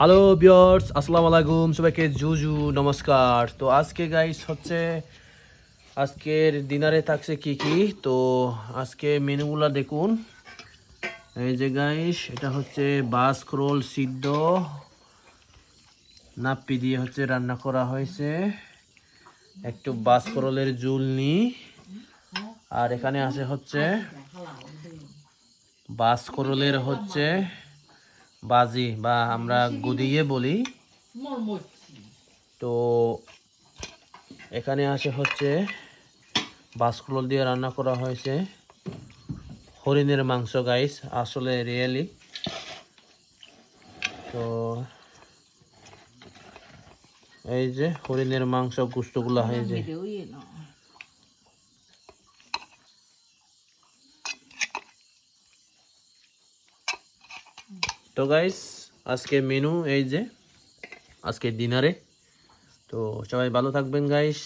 Hello বিয়ার্স আসসালামু আলাইকুম সবাইকে জুজু, নমস্কার। তো আজকে গাইস হচ্ছে আজকের ডিনারে থাকছে কি কি? তো আজকে মেনুগুলো দেখুন। এই যে গাইস এটা হচ্ছে বাসকরোল সিদ্ধ। নাপ্পি দিয়ে হচ্ছে রান্না করা হয়েছে। একটু বাসকরোলের জুলনি আর এখানে আছে হচ্ছে বাসকরোলের হচ্ছে বাজি বা আমরা গুদিয়ে বলি। তো এখানে আছে হচ্ছে বাসকরোল দিয়ে রান্না করা হয়েছে। হরিণের মাংস গাইস আসলে রিয়েলি তো এই যে হরিণের মাংস গুস্তগুলা হয় যে। তো গাইস আজকে মেনু এই যে আজকে ডিনারে তো সবাই ভালো থাকবেন গাইস